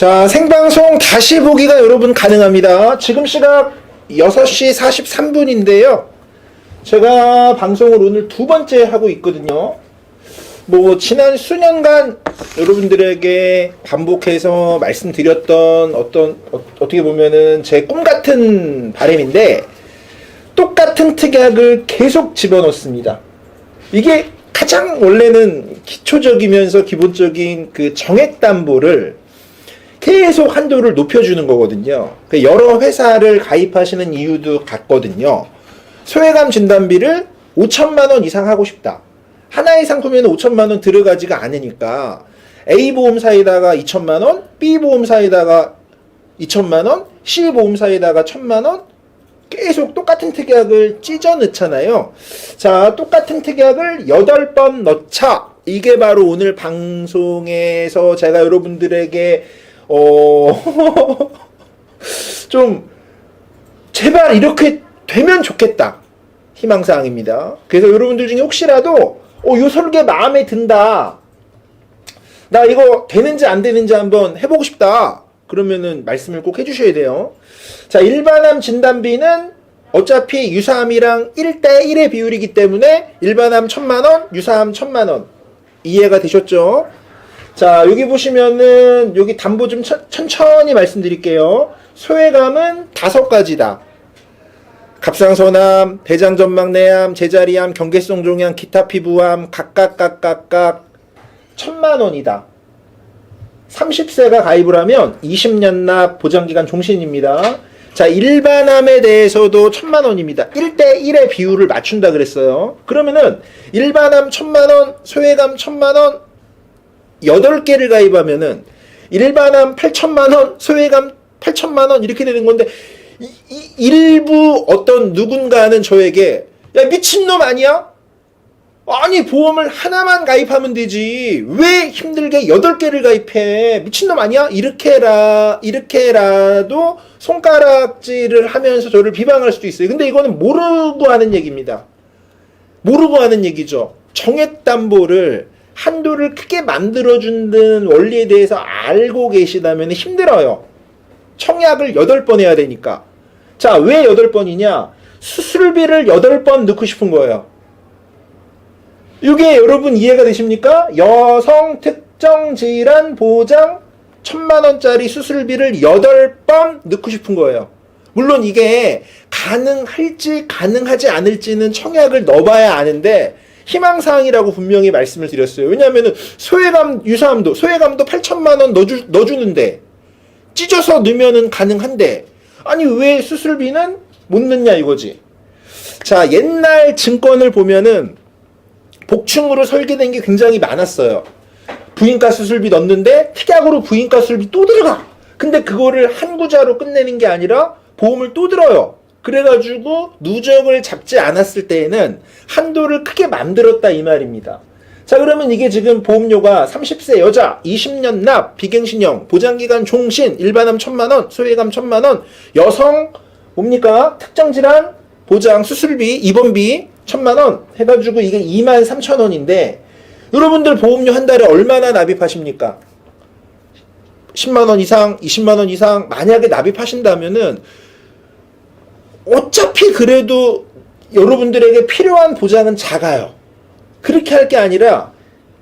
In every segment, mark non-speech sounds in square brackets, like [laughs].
자, 생방송 다시 보기가 여러분 가능합니다. 지금 시각 6시 43분인데요. 제가 방송을 오늘 두 번째 하고 있거든요. 뭐, 지난 수년간 여러분들에게 반복해서 말씀드렸던 어떤, 어, 어떻게 보면은 제 꿈 같은 바람인데, 똑같은 특약을 계속 집어넣습니다. 이게 가장 원래는 기초적이면서 기본적인 그 정액 담보를 계속 한도를 높여주는 거거든요. 그 여러 회사를 가입하시는 이유도 같거든요. 소외감 진단비를 5천만 원 이상 하고 싶다. 하나의 상품에는 5천만 원 들어가지가 않으니까 A 보험사에다가 2천만 원, B 보험사에다가 2천만 원, C 보험사에다가 1천만 원 계속 똑같은 특약을 찢어 넣잖아요. 자, 똑같은 특약을 8번 넣자. 이게 바로 오늘 방송에서 제가 여러분들에게 어, [laughs] 좀, 제발 이렇게 되면 좋겠다. 희망사항입니다. 그래서 여러분들 중에 혹시라도, 어, 요 설계 마음에 든다. 나 이거 되는지 안 되는지 한번 해보고 싶다. 그러면은 말씀을 꼭 해주셔야 돼요. 자, 일반암 진단비는 어차피 유사암이랑 1대1의 비율이기 때문에 일반암 1000만원, 유사암 1000만원. 이해가 되셨죠? 자, 여기 보시면은 여기 담보 좀 천, 천천히 말씀드릴게요. 소외감은 다섯 가지다. 갑상선암, 대장전막내암, 제자리암, 경계성 종양, 기타 피부암 각각 각각각 천만 원이다. 30세가 가입을 하면 20년 납 보장기간 종신입니다. 자, 일반암에 대해서도 천만 원입니다. 1대 1의 비율을 맞춘다 그랬어요. 그러면은 일반암 천만 원, 소외감 천만 원, 8개를 가입하면은 일반암 8천만 원, 소외감 8천만 원 이렇게 되는 건데 이, 이- 일부 어떤 누군가는 저에게 야 미친놈 아니야? 아니 보험을 하나만 가입하면 되지. 왜 힘들게 8개를 가입해? 미친놈 아니야? 이렇게라 이렇게라도 손가락질을 하면서 저를 비방할 수도 있어요. 근데 이거는 모르고 하는 얘기입니다. 모르고 하는 얘기죠. 정액담보를 한도를 크게 만들어준다는 원리에 대해서 알고 계시다면 힘들어요. 청약을 8번 해야 되니까. 자, 왜 8번이냐? 수술비를 8번 넣고 싶은 거예요. 이게 여러분 이해가 되십니까? 여성 특정 질환 보장 1000만원짜리 수술비를 8번 넣고 싶은 거예요. 물론 이게 가능할지 가능하지 않을지는 청약을 넣어봐야 아는데 희망사항이라고 분명히 말씀을 드렸어요. 왜냐하면 소외감 유사암도 소외감도 8천만 원 넣어주, 넣어주는데 찢어서 넣으면은 가능한데 아니 왜 수술비는 못 넣냐 이거지. 자 옛날 증권을 보면은 복층으로 설계된 게 굉장히 많았어요. 부인과 수술비 넣는데 특약으로 부인과 수술비 또 들어가. 근데 그거를 한 구자로 끝내는 게 아니라 보험을 또 들어요. 그래가지고 누적을 잡지 않았을 때에는 한도를 크게 만들었다 이 말입니다. 자 그러면 이게 지금 보험료가 30세 여자 20년 납 비갱신형 보장기간 종신 일반암 1000만원 소외감 1000만원 여성 뭡니까 특정질환 보장 수술비 입원비 1000만원 해가지고 이게 2만 3천원인데 여러분들 보험료 한 달에 얼마나 납입하십니까? 10만원 이상 20만원 이상 만약에 납입하신다면은 어차피 그래도 여러분들에게 필요한 보장은 작아요. 그렇게 할 게 아니라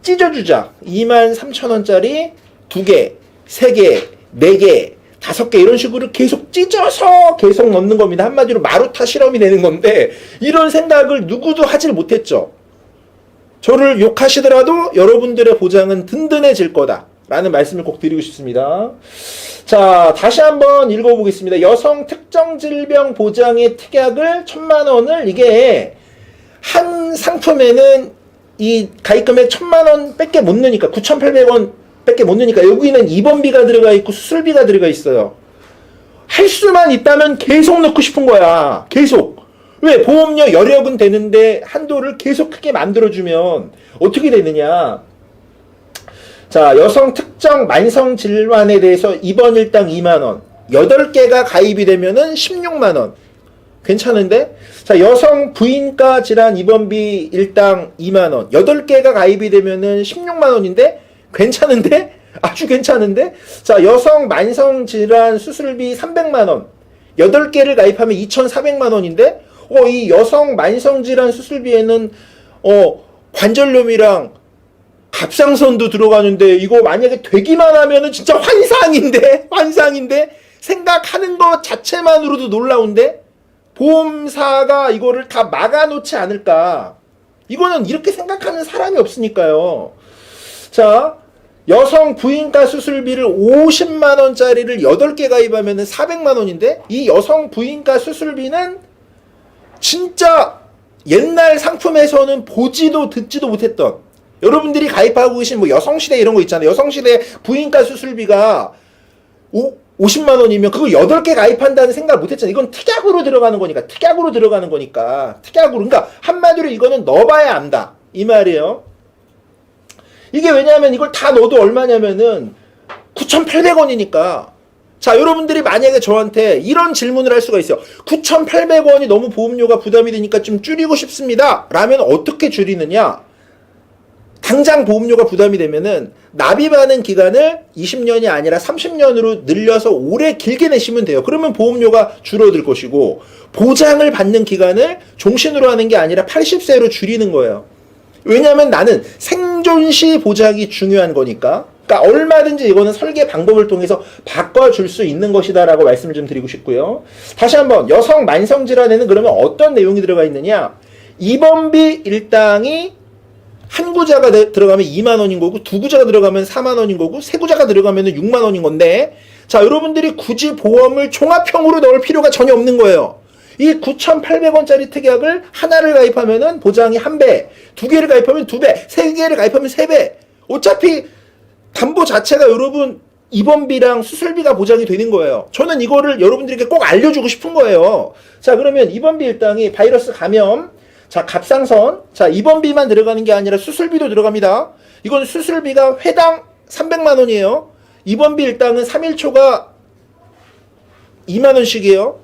찢어주자. 2만 3천 원짜리 두 개, 세 개, 네 개, 다섯 개 이런 식으로 계속 찢어서 계속 넣는 겁니다. 한마디로 마루타 실험이 되는 건데 이런 생각을 누구도 하질 못했죠. 저를 욕하시더라도 여러분들의 보장은 든든해질 거다. 라는 말씀을 꼭 드리고 싶습니다. 자, 다시 한번 읽어보겠습니다. 여성 특정 질병 보장의 특약을 천만 원을 이게 한 상품에는 이 가입금액 천만 원 밖에 못 넣으니까 9,800원 밖에 못 넣으니까 여기는 입원비가 들어가 있고 수술비가 들어가 있어요. 할 수만 있다면 계속 넣고 싶은 거야. 계속. 왜? 보험료 여력은 되는데 한도를 계속 크게 만들어주면 어떻게 되느냐. 자, 여성 특정 만성 질환에 대해서 입원 일당 2만원. 8개가 가입이 되면은 16만원. 괜찮은데? 자, 여성 부인과 질환 입원비 일당 2만원. 8개가 가입이 되면은 16만원인데? 괜찮은데? [laughs] 아주 괜찮은데? 자, 여성 만성 질환 수술비 300만 원. 8개를 가입하면 2,400만 원인데 어, 이 여성 만성 질환 수술비에는 어, 관절염이랑 갑상선도 들어가는데 이거 만약에 되기만 하면은 진짜 환상인데? [laughs] 환상인데? 생각하는 것 자체만으로도 놀라운데? 보험사가 이거를 다 막아놓지 않을까? 이거는 이렇게 생각하는 사람이 없으니까요. 자 여성 부인과 수술비를 50만 원짜리를 8개 가입하면은 400만 원인데 이 여성 부인과 수술비는 진짜 옛날 상품에서는 보지도 듣지도 못했던 여러분들이 가입하고 계신 뭐 여성시대 이런 거 있잖아요. 여성시대 부인과 수술비가 오, 50만 원이면 그거 8개 가입한다는 생각 못 했잖아요. 이건 특약으로 들어가는 거니까. 특약으로 들어가는 거니까. 특약으로. 그러니까 한마디로 이거는 넣어봐야 안다. 이 말이에요. 이게 왜냐하면 이걸 다 넣어도 얼마냐면은 9,800원이니까. 자, 여러분들이 만약에 저한테 이런 질문을 할 수가 있어요. 9,800원이 너무 보험료가 부담이 되니까 좀 줄이고 싶습니다. 라면 어떻게 줄이느냐? 당장 보험료가 부담이 되면은 납입하는 기간을 20년이 아니라 30년으로 늘려서 오래 길게 내시면 돼요. 그러면 보험료가 줄어들 것이고 보장을 받는 기간을 종신으로 하는 게 아니라 80세로 줄이는 거예요. 왜냐하면 나는 생존시 보장이 중요한 거니까. 그러니까 얼마든지 이거는 설계 방법을 통해서 바꿔줄 수 있는 것이다라고 말씀을 좀 드리고 싶고요. 다시 한번 여성 만성 질환에는 그러면 어떤 내용이 들어가 있느냐? 입원비 일당이 한 구자가 들- 들어가면 2만 원인 거고 두 구자가 들어가면 4만 원인 거고 세 구자가 들어가면 6만 원인 건데 자 여러분들이 굳이 보험을 종합형으로 넣을 필요가 전혀 없는 거예요. 이 9,800원짜리 특약을 하나를 가입하면은 보장이 한 배, 두 개를 가입하면 두 배, 세 개를 가입하면 세 배. 어차피 담보 자체가 여러분 입원비랑 수술비가 보장이 되는 거예요. 저는 이거를 여러분들에게 꼭 알려주고 싶은 거예요. 자, 그러면 입원비 일당이 바이러스 감염, 자, 갑상선, 자, 입원비만 들어가는 게 아니라 수술비도 들어갑니다. 이건 수술비가 회당 300만 원이에요. 입원비 일당은 3일초가 2만 원씩이에요.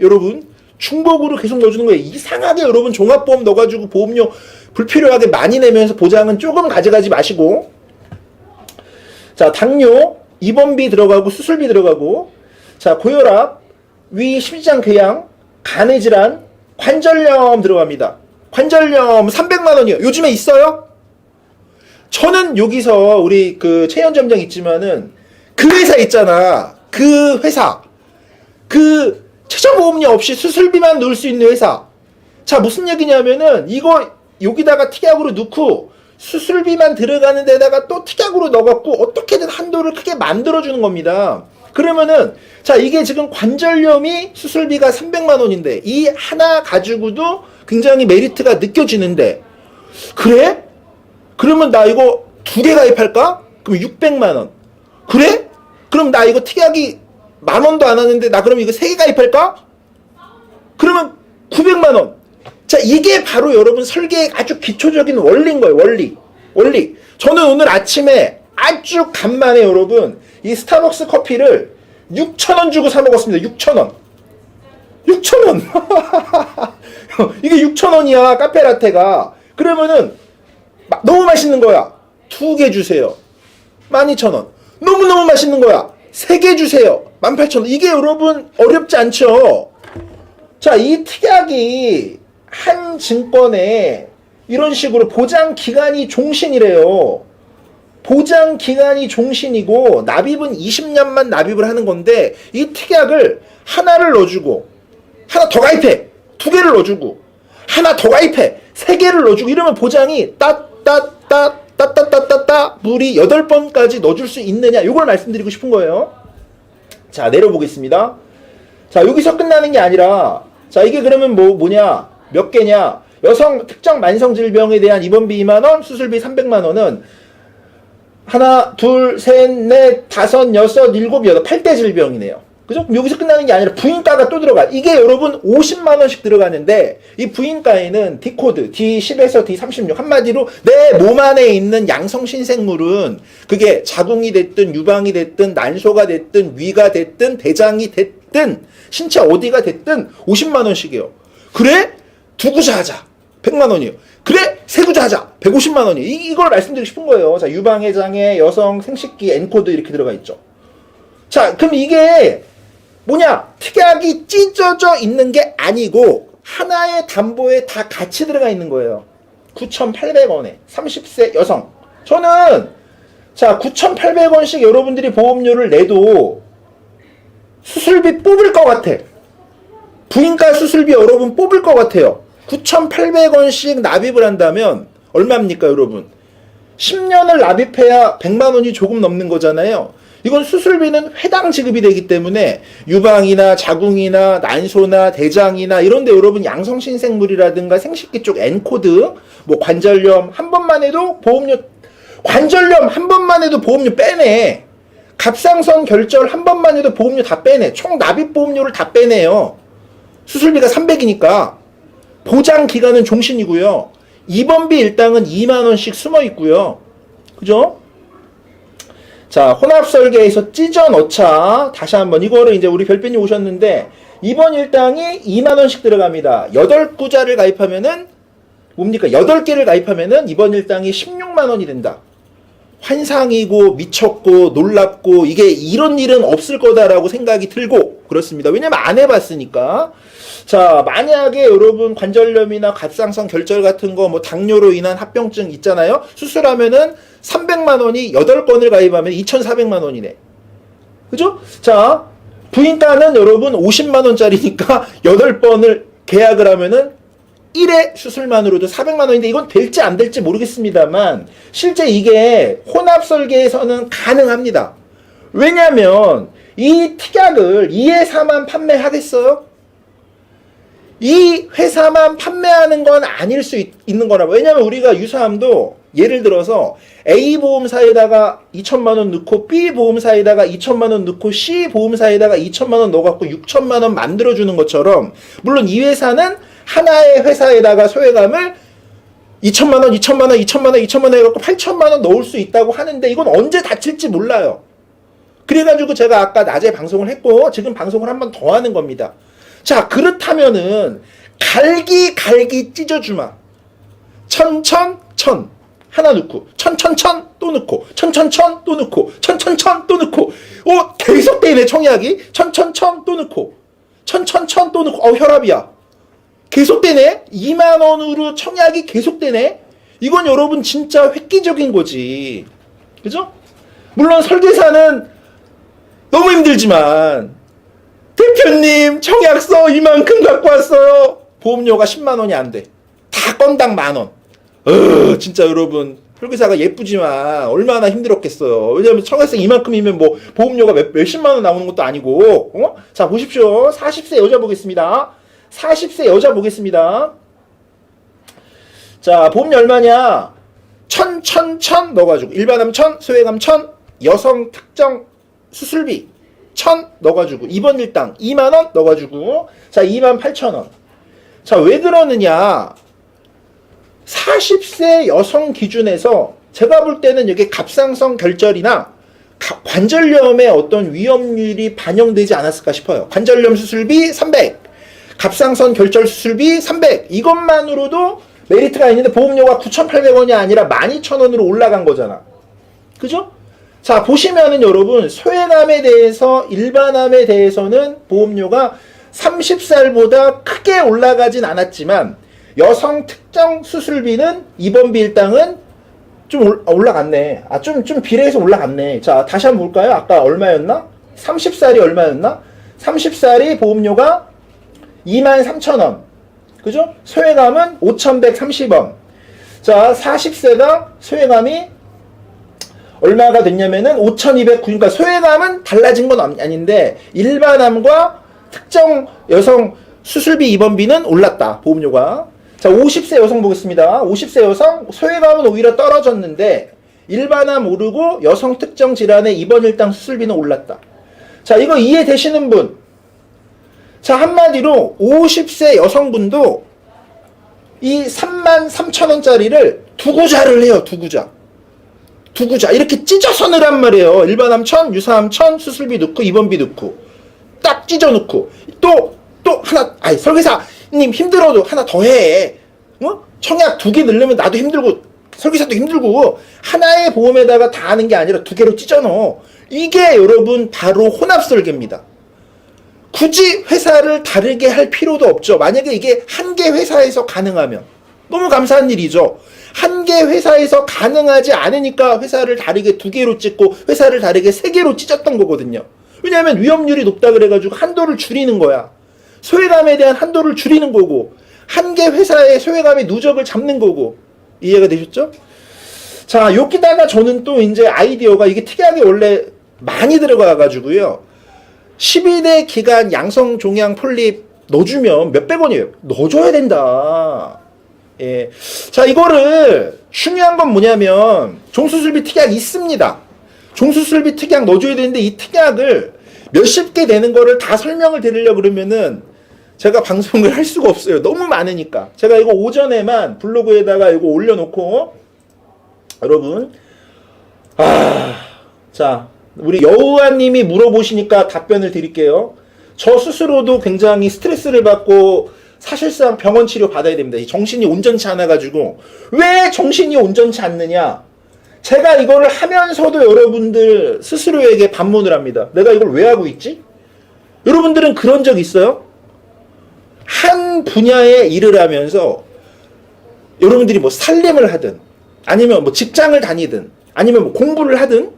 여러분, 중복으로 계속 넣어주는 거예요. 이상하게 여러분 종합보험 넣어가지고 보험료 불필요하게 많이 내면서 보장은 조금 가져가지 마시고 자, 당뇨, 입원비 들어가고 수술비 들어가고 자, 고혈압, 위 심장 궤양, 간의 질환, 관절염 들어갑니다. 관절염 300만 원이요. 요즘에 있어요? 저는 여기서 우리 그 체연점장 있지만은 그 회사 있잖아. 그 회사. 그 최저보험료 없이 수술비만 넣을 수 있는 회사. 자, 무슨 얘기냐면은 이거 여기다가 특약으로 넣고 수술비만 들어가는 데다가 또 특약으로 넣어갖고 어떻게든 한도를 크게 만들어주는 겁니다. 그러면은 자 이게 지금 관절염이 수술비가 300만 원인데 이 하나 가지고도 굉장히 메리트가 느껴지는데 그래? 그러면 나 이거 두 개 가입할까? 그럼 600만 원. 그래? 그럼 나 이거 특약이 만 원도 안 하는데 나 그럼 이거 세 개 가입할까? 그러면 900만 원. 자, 이게 바로 여러분 설계의 아주 기초적인 원리인 거예요, 원리. 원리. 저는 오늘 아침에 아주 간만에 여러분, 이 스타벅스 커피를 6,000원 주고 사 먹었습니다. 6,000원. 6,000원. [laughs] 이게 6,000원이야, 카페 라테가. 그러면은, 마- 너무 맛있는 거야. 두 개 주세요. 12,000원. 너무너무 맛있는 거야. 세 개 주세요. 18,000원. 이게 여러분 어렵지 않죠? 자, 이 특약이 한 증권에 이런 식으로 보장 기간이 종신이래요. 보장 기간이 종신이고 납입은 20년만 납입을 하는 건데 이 특약을 하나를 넣어주고 하나 더 가입해. 두 개를 넣어주고. 하나 더 가입해. 세 개를 넣어주고. 이러면 보장이 따따따 따따따따따 물이 여덟 번까지 넣어줄 수 있느냐? 이걸 말씀드리고 싶은 거예요. 자 내려보겠습니다. 자 여기서 끝나는 게 아니라 자 이게 그러면 뭐 뭐냐? 몇 개냐? 여성 특정 만성 질병에 대한 입원비 2만 원 수술비 300만 원은 하나 둘 셋 넷 다섯 여섯 일곱 여덟 8대 질병이네요. 그죠? 여기서 끝나는 게 아니라 부인가가 또 들어가. 이게 여러분 50만 원씩 들어가는데 이 부인가에는 D 코드 D10에서 D36 한마디로 내 몸 안에 있는 양성 신생물은 그게 자궁이 됐든 유방이 됐든 난소가 됐든 위가 됐든 대장이 됐든 신체 어디가 됐든 50만 원씩이요. 그래? 두구자 하자. 100만 원이요. 그래 세구자 하자 150만 원이 이, 이걸 말씀드리고 싶은 거예요. 자 유방의 장애 여성 생식기 엔코드 이렇게 들어가 있죠. 자 그럼 이게 뭐냐 특약이 찢어져 있는 게 아니고 하나의 담보에 다 같이 들어가 있는 거예요. 9,800원에 30세 여성. 저는 자 9,800원씩 여러분들이 보험료를 내도 수술비 뽑을 것 같아. 부인과 수술비 여러분 뽑을 것 같아요. 9,800원씩 납입을 한다면 얼마입니까, 여러분? 10년을 납입해야 100만 원이 조금 넘는 거잖아요. 이건 수술비는 회당 지급이 되기 때문에 유방이나 자궁이나 난소나 대장이나 이런데 여러분 양성신생물이라든가 생식기 쪽 N코드, 뭐 관절염 한 번만 해도 보험료 관절염 한 번만 해도 보험료 빼내. 갑상선 결절 한 번만 해도 보험료 다 빼내. 총 납입 보험료를 다 빼내요. 수술비가 300이니까 보장 기간은 종신이고요. 입원비 일당은 2만 원씩 숨어 있고요. 그죠? 자, 혼합 설계에서 찢어 넣자. 다시 한번 이거를 이제 우리 별변이 오셨는데 입원 일당이 2만 원씩 들어갑니다. 8구자를 가입하면은 뭡니까? 8개를 가입하면은 입원 일당이 16만 원이 된다. 환상이고 미쳤고 놀랍고 이게 이런 일은 없을 거다라고 생각이 들고 그렇습니다. 왜냐면 안 해봤으니까. 자, 만약에 여러분 관절염이나 갑상선 결절 같은 거 뭐 당뇨로 인한 합병증 있잖아요. 수술하면은 300만 원이 8건을 가입하면 2,400만 원이네. 그죠? 자, 부인가는 여러분 50만 원짜리니까 [laughs] 8번을 계약을 하면은 1회 수술만으로도 400만 원인데 이건 될지 안 될지 모르겠습니다만 실제 이게 혼합 설계에서는 가능합니다. 왜냐면 이 특약을 이 회사만 판매하겠어요? 이 회사만 판매하는 건 아닐 수 있, 는 거라. 왜냐면 우리가 유사함도 예를 들어서 A 보험사에다가 2천만 원 넣고 B 보험사에다가 2천만 원 넣고 C 보험사에다가 2천만 원 넣어갖고 6천만 원 만들어주는 것처럼 물론 이 회사는 하나의 회사에다가 소외감을 2천만 원, 2천만 원, 2천만 원, 2천만 원 해갖고 8천만 원 넣을 수 있다고 하는데 이건 언제 다칠지 몰라요. 그래가지고 제가 아까 낮에 방송을 했고 지금 방송을 한 번 더 하는 겁니다. 자 그렇다면은 갈기 갈기 찢어주마 천천 천 하나 넣고 천천천 또 넣고 천천천 또 넣고 천천천 또 넣고 어 계속 되네 청약이 천천천 또 넣고 천천천 또 넣고 어 혈압이야 계속 되네? 2만 원으로 청약이 계속 되네? 이건 여러분 진짜 획기적인 거지. 그죠? 물론 설계사는 너무 힘들지만 대표님 청약서 이만큼 갖고 왔어요. 보험료가 10만 원이 안 돼. 다 건당 만 원. 어, 진짜 여러분 설계사가 예쁘지만 얼마나 힘들었겠어요. 왜냐면 청약서 이만큼이면 뭐 보험료가 몇, 몇십만 원 나오는 것도 아니고. 어? 자 보십시오. 40세 여자 보겠습니다. 40세 여자 보겠습니다. 자, 보험료 얼마냐? 천, 천, 천 넣어가지고. 일반암 천, 소외감 천, 여성 특정 수술비 천 넣어가지고. 입원 일당 2만원 넣어가지고. 자, 2만 8천원. 자, 왜 그러느냐? 40세 여성 기준에서 제가 볼 때는 여기 갑상선 결절이나 가- 관절염의 어떤 위험률이 반영되지 않았을까 싶어요. 관절염 수술비 300, 갑상선 결절 수술비 300 이것만으로도 메리트가 있는데 보험료가 9,800원이 아니라 12,000원으로 올라간 거잖아. 그죠? 자, 보시면은 여러분 소외감에 대해서 일반암에 대해서는 보험료가 30살보다 크게 올라가진 않았지만 여성 특정 수술비는 입원비 일당은 좀 올- 아, 올라갔네. 아, 좀, 좀 비례해서 올라갔네. 자, 다시 한번 볼까요? 아까 얼마였나? 30살이 얼마였나? 30살이 보험료가 23,000원. 그죠? 소외감은 5,130원. 자, 40세가 소외감이 얼마가 됐냐면은 5,209. 그러니까 소외감은 달라진 건 아닌데 일반암과 특정 여성 수술비 입원비는 올랐다. 보험료가. 자, 50세 여성 보겠습니다. 50세 여성 소외감은 오히려 떨어졌는데 일반암 오르고 여성 특정 질환의 입원 일당 수술비는 올랐다. 자, 이거 이해되시는 분? 자, 한마디로 50세 여성분도 이 3만 3천 원짜리를 두 구자를 해요, 두 구자. 두 구자. 이렇게 찢어서 넣으란 말이에요. 일반 암 천, 유사 암 천, 수술비 넣고, 입원비 넣고. 딱 찢어 넣고. 또, 또 하나, 아니, 설계사님 힘들어도 하나 더 해. 어? 청약 두 개 넣으려면 나도 힘들고 설계사도 힘들고 하나의 보험에다가 다 하는 게 아니라 두 개로 찢어 넣어. 이게 여러분 바로 혼합 설계입니다. 굳이 회사를 다르게 할 필요도 없죠. 만약에 이게 한 개 회사에서 가능하면 너무 감사한 일이죠. 한 개 회사에서 가능하지 않으니까 회사를 다르게 두 개로 찢고 회사를 다르게 세 개로 찢었던 거거든요. 왜냐하면 위험률이 높다 그래가지고 한도를 줄이는 거야. 소외감에 대한 한도를 줄이는 거고 한 개 회사의 소외감의 누적을 잡는 거고 이해가 되셨죠? 자 여기다가 저는 또 이제 아이디어가 이게 특이하게 원래 많이 들어가 가지고요. 12대 기간 양성 종양 폴립 넣어주면 몇백 원이에요. 넣어줘야 된다. 예. 자, 이거를 중요한 건 뭐냐면 종수술비 특약 있습니다. 종수술비 특약 넣어줘야 되는데 이 특약을 몇십 개 되는 거를 다 설명을 드리려고 그러면은 제가 방송을 할 수가 없어요. 너무 많으니까. 제가 이거 오전에만 블로그에다가 이거 올려놓고 여러분 아, 자, 우리 여우아님이 물어보시니까 답변을 드릴게요. 저 스스로도 굉장히 스트레스를 받고 사실상 병원 치료 받아야 됩니다. 이 정신이 온전치 않아가지고 왜 정신이 온전치 않느냐? 제가 이거를 하면서도 여러분들 스스로에게 반문을 합니다. 내가 이걸 왜 하고 있지? 여러분들은 그런 적 있어요? 한 분야의 일을 하면서 여러분들이 뭐 살림을 하든 아니면 뭐 직장을 다니든 아니면 뭐 공부를 하든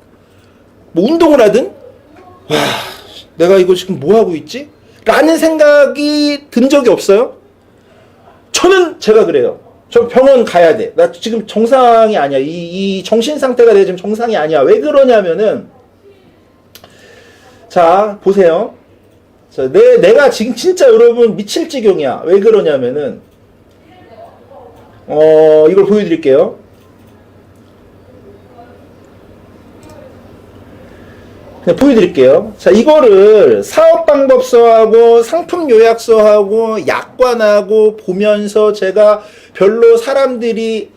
뭐 운동을 하든 와 내가 이거 지금 뭐 하고 있지? 라는 생각이 든 적이 없어요? 저는 제가 그래요. 저 병원 가야 돼. 나 지금 정상이 아니야. 이, 이 정신 상태가 내가 지금 정상이 아니야. 왜 그러냐면은 자 보세요. 자, 내, 내가 지금 진짜 여러분 미칠 지경이야. 왜 그러냐면은 어 이걸 보여드릴게요. 그냥 보여드릴게요. 자, 이거를 사업방법서하고 상품요약서하고 약관하고 보면서 제가 별로 사람들이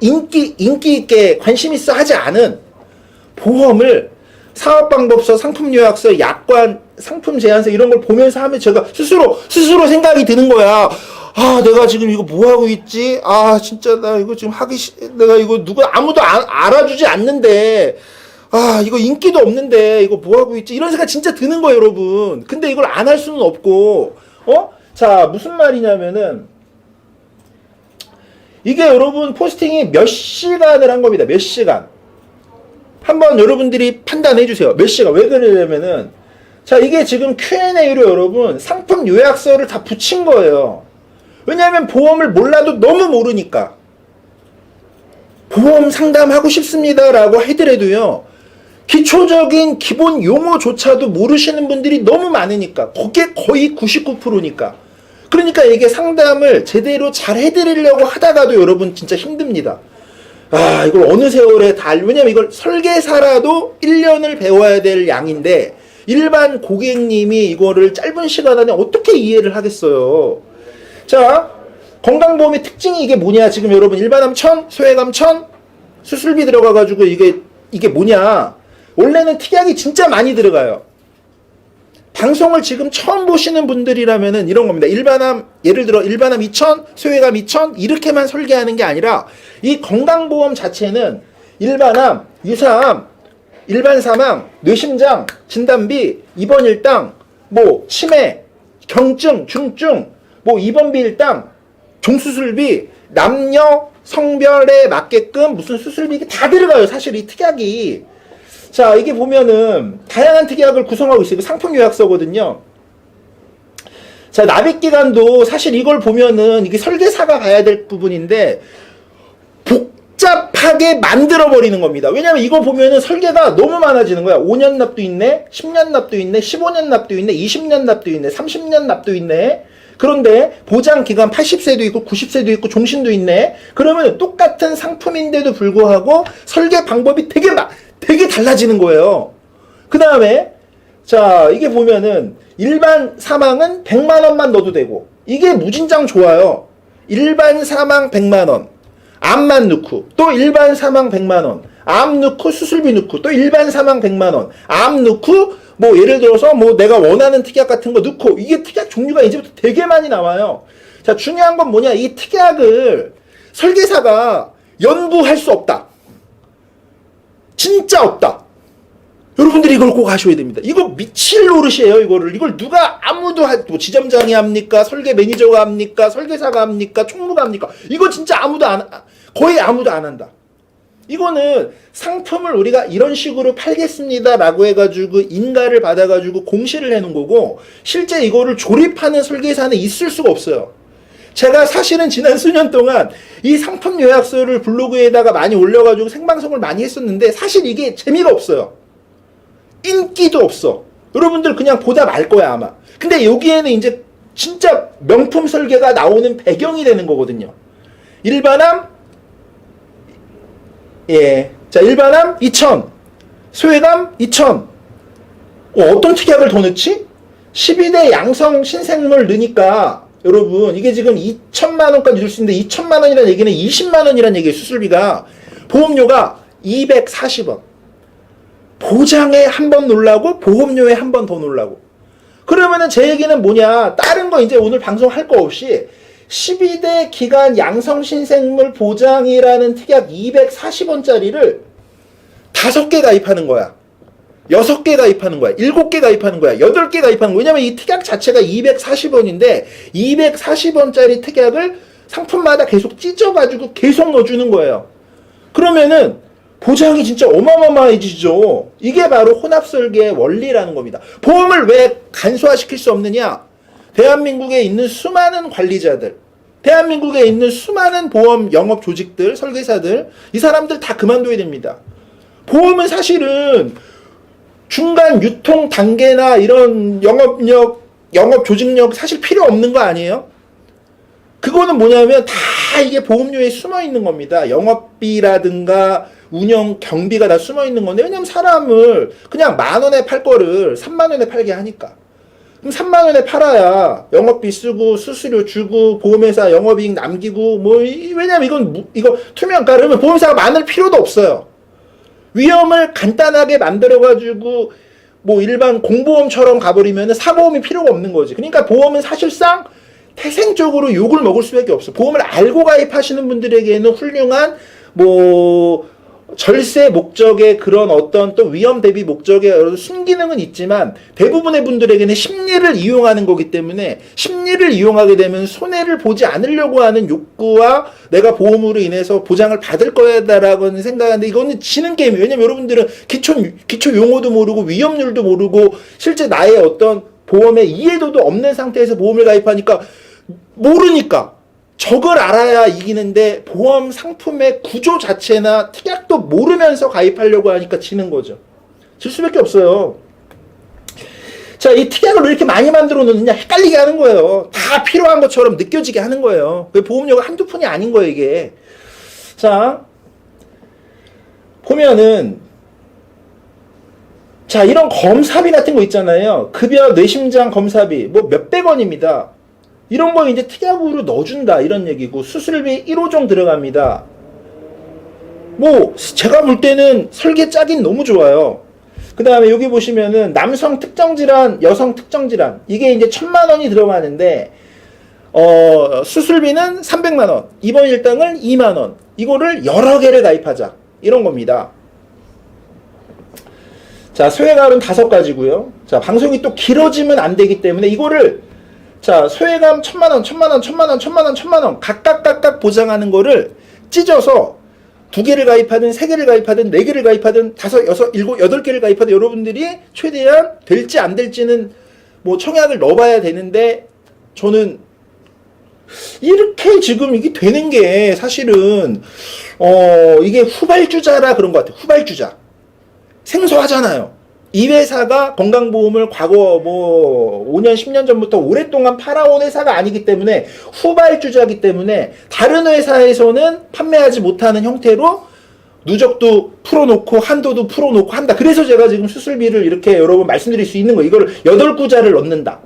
인기, 인기 있게 관심 있어 하지 않은 보험을 사업방법서, 상품요약서, 약관, 상품 제안서 이런 걸 보면서 하면 제가 스스로, 스스로 생각이 드는 거야. 아, 내가 지금 이거 뭐 하고 있지? 아, 진짜 나 이거 지금 하기 싫, 내가 이거 누가 아무도 안- 알아주지 않는데, 아, 이거 인기도 없는데, 이거 뭐 하고 있지? 이런 생각 진짜 드는 거예요, 여러분. 근데 이걸 안 할 수는 없고, 어? 자, 무슨 말이냐면은, 이게 여러분 포스팅이 몇 시간을 한 겁니다. 몇 시간. 한번 여러분들이 판단해 주세요. 몇 시간. 왜 그러냐면은, 자, 이게 지금 Q&A로 여러분 상품 요약서를 다 붙인 거예요. 왜냐하면 보험을 몰라도 너무 모르니까. 보험 상담하고 싶습니다라고 하더라도요. 기초적인 기본 용어조차도 모르시는 분들이 너무 많으니까. 그게 거의 99%니까. 그러니까 이게 상담을 제대로 잘 해드리려고 하다가도 여러분 진짜 힘듭니다. 아, 이걸 어느 세월에 다, 알- 왜냐면 이걸 설계사라도 1년을 배워야 될 양인데, 일반 고객님이 이거를 짧은 시간 안에 어떻게 이해를 하겠어요? 자, 건강보험의 특징이 이게 뭐냐? 지금 여러분 일반암 1000, 소외감 1000, 수술비 들어가가지고 이게, 이게 뭐냐? 원래는 특약이 진짜 많이 들어가요. 방송을 지금 처음 보시는 분들이라면은 이런 겁니다. 일반암, 예를 들어 일반암 2000, 소외감 2000, 이렇게만 설계하는 게 아니라 이 건강보험 자체는 일반암, 유사암, 일반 사망, 뇌심장, 진단비, 입원 일당, 뭐 치매, 경증, 중증, 뭐 입원비 일당, 종수술비, 남녀 성별에 맞게끔 무슨 수술비 이게 다 들어가요. 사실 이 특약이. 자, 이게 보면은 다양한 특약을 구성하고 있어요. 상품 요약서거든요. 자, 납입 기간도 사실 이걸 보면은 이게 설계사가 봐야 될 부분인데 복잡하게 만들어 버리는 겁니다. 왜냐면 이거 보면은 설계가 너무 많아지는 거야. 5년 납도 있네, 10년 납도 있네, 15년 납도 있네, 20년 납도 있네, 30년 납도 있네. 그런데 보장 기간 80세도 있고 90세도 있고 종신도 있네. 그러면 똑같은 상품인데도 불구하고 설계 방법이 되게 막 되게 달라지는 거예요. 그 다음에 자 이게 보면은 일반 사망은 100만 원만 넣어도 되고 이게 무진장 좋아요. 일반 사망 100만 원. 암만 넣고 또 일반 사망 100만 원. 암 넣고 수술비 넣고 또 일반 사망 100만 원. 암 넣고 뭐 예를 들어서 뭐 내가 원하는 특약 같은 거 넣고 이게 특약 종류가 이제부터 되게 많이 나와요. 자, 중요한 건 뭐냐? 이 특약을 설계사가 연구할 수 없다. 진짜 없다. 여러분들이 이걸 꼭 하셔야 됩니다. 이거 미칠 노릇이에요, 이거를. 이걸 누가 아무도 하, 뭐 지점장이 합니까? 설계 매니저가 합니까? 설계사가 합니까? 총무가 합니까? 이거 진짜 아무도 안, 거의 아무도 안 한다. 이거는 상품을 우리가 이런 식으로 팔겠습니다 라고 해가지고 인가를 받아가지고 공시를 해놓은 거고 실제 이거를 조립하는 설계사는 있을 수가 없어요. 제가 사실은 지난 수년 동안 이 상품 요약서를 블로그에다가 많이 올려가지고 생방송을 많이 했었는데 사실 이게 재미가 없어요. 인기도 없어. 여러분들 그냥 보다 말 거야 아마. 근데 여기에는 이제 진짜 명품 설계가 나오는 배경이 되는 거거든요. 일반함 예. 자, 일반함 2,000. 소외감 2,000. 어, 어떤 특약을 더 넣지? 12대 양성 신생물 넣으니까 여러분 이게 지금 2천만 원까지 줄 수 있는데 2천만 원이라는 얘기는 20만 원이라는 얘기예요. 수술비가 보험료가 240원. 보장에 한 번 놀라고 보험료에 한 번 더 놀라고. 그러면은 제 얘기는 뭐냐? 다른 거 이제 오늘 방송할 거 없이 12대 기간 양성신생물 보장이라는 특약 240원짜리를 다섯 개 가입하는 거야. 여섯 개 가입하는 거야. 일곱 개 가입하는 거야. 여덟 개 가입하는 거야. 왜냐면 이 특약 자체가 240원인데 240원짜리 특약을 상품마다 계속 찢어가지고 계속 넣어주는 거예요. 그러면은 보장이 진짜 어마어마해지죠. 이게 바로 혼합설계의 원리라는 겁니다. 보험을 왜 간소화시킬 수 없느냐? 대한민국에 있는 수많은 관리자들, 대한민국에 있는 수많은 보험 영업 조직들, 설계사들, 이 사람들 다 그만둬야 됩니다. 보험은 사실은 중간 유통 단계나 이런 영업력, 영업 조직력 사실 필요 없는 거 아니에요? 그거는 뭐냐면 다 이게 보험료에 숨어 있는 겁니다. 영업비라든가 운영 경비가 다 숨어 있는 건데 왜냐면 사람을 그냥 만 원에 팔 거를 3만 원에 팔게 하니까. 그럼 3만 원에 팔아야 영업비 쓰고 수수료 주고 보험회사 영업이익 남기고 뭐 이- 왜냐면 이건 무- 이거 투명가 그러면 보험사가 많을 필요도 없어요. 위험을 간단하게 만들어 가지고 뭐 일반 공보험처럼 가버리면 사보험이 필요가 없는 거지. 그러니까 보험은 사실상 태생적으로 욕을 먹을 수밖에 없어. 보험을 알고 가입하시는 분들에게는 훌륭한 뭐 절세 목적의 그런 어떤 또 위험 대비 목적의 순기능은 있지만 대부분의 분들에게는 심리를 이용하는 거기 때문에 심리를 이용하게 되면 손해를 보지 않으려고 하는 욕구와 내가 보험으로 인해서 보장을 받을 거다라고 생각하는데 이거는 지는 게임이에요. 왜냐면 여러분들은 기초 기초 용어도 모르고 위험률도 모르고 실제 나의 어떤 보험의 이해도도 없는 상태에서 보험을 가입하니까 모르니까 저걸 알아야 이기는데 보험 상품의 구조 자체나 특약도 모르면서 가입하려고 하니까 지는 거죠. 질 수밖에 없어요. 자, 이 특약을 왜 이렇게 많이 만들어 놓느냐? 헷갈리게 하는 거예요. 다 필요한 것처럼 느껴지게 하는 거예요. 그 보험료가 한두 푼이 아닌 거예요, 이게. 자, 보면은, 자, 이런 검사비 같은 거 있잖아요. 급여 뇌심장 검사비, 뭐 몇백 원입니다. 이런 거 이제 특약으로 넣어준다 이런 얘기고 수술비 1호종 들어갑니다. 뭐 제가 볼 때는 설계 짜긴 너무 좋아요. 그 다음에 여기 보시면은 남성 특정 질환, 여성 특정 질환 이게 이제 천만 원이 들어가는데 어 수술비는 300만 원, 입원 일당을 2만 원 이거를 여러 개를 가입하자 이런 겁니다. 자 소외감은 다섯 가지고요. 자 방송이 또 길어지면 안 되기 때문에 이거를 자, 소외감 천만 원, 천만 원, 천만 원, 천만 원, 천만 원 각각 각각 보장하는 거를 찢어서 두 개를 가입하든 세 개를 가입하든 네 개를 가입하든 다섯, 여섯, 일곱, 여덟 개를 가입하든 여러분들이 최대한 될지 안 될지는 뭐 청약을 넣어봐야 되는데 저는 이렇게 지금 이게 되는 게 사실은 어 이게 후발주자라 그런 것 같아요. 후발주자 생소하잖아요. 이 회사가 건강보험을 과거 뭐 5년 10년 전부터 오랫동안 팔아온 회사가 아니기 때문에 후발주자기 때문에 다른 회사에서는 판매하지 못하는 형태로 누적도 풀어놓고 한도도 풀어놓고 한다. 그래서 제가 지금 수술비를 이렇게 여러분 말씀드릴 수 있는 거. 이걸 여덟 구자를 넣는다.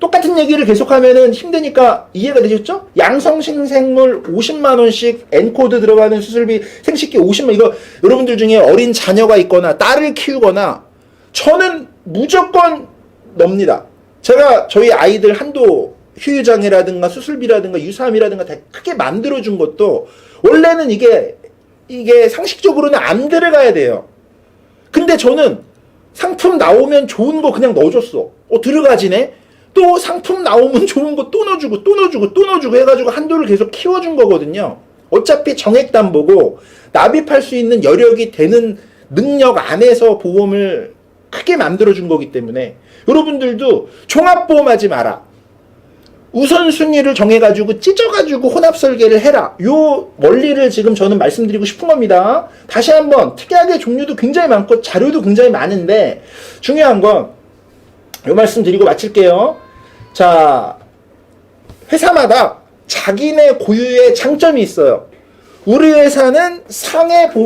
똑같은 얘기를 계속하면은 힘드니까 이해가 되셨죠? 양성신생물 50만 원씩 엔코드 들어가는 수술비 생식기 50만 이거 여러분들 중에 어린 자녀가 있거나 딸을 키우거나 저는 무조건 넣습니다. 제가 저희 아이들 한도 휴유장애라든가 수술비라든가 유사함이라든가 다 크게 만들어준 것도 원래는 이게 이게 상식적으로는 안 들어가야 돼요. 근데 저는 상품 나오면 좋은 거 그냥 넣어줬어. 어 들어가지네. 또 상품 나오면 [laughs] 좋은 거 또 넣어주고 또 넣어주고 또 넣어주고 해가지고 한도를 계속 키워준 거거든요. 어차피 정액담 보고 납입할 수 있는 여력이 되는 능력 안에서 보험을 크게 만들어준 거기 때문에 여러분들도 종합보험하지 마라. 우선순위를 정해가지고 찢어가지고 혼합 설계를 해라. 요 원리를 지금 저는 말씀드리고 싶은 겁니다. 다시 한번 특이하게 종류도 굉장히 많고 자료도 굉장히 많은데 중요한 건 요 말씀 드리고 마칠게요. 자, 회사마다 자기네 고유의 장점이 있어요. 우리 회사는 상해 보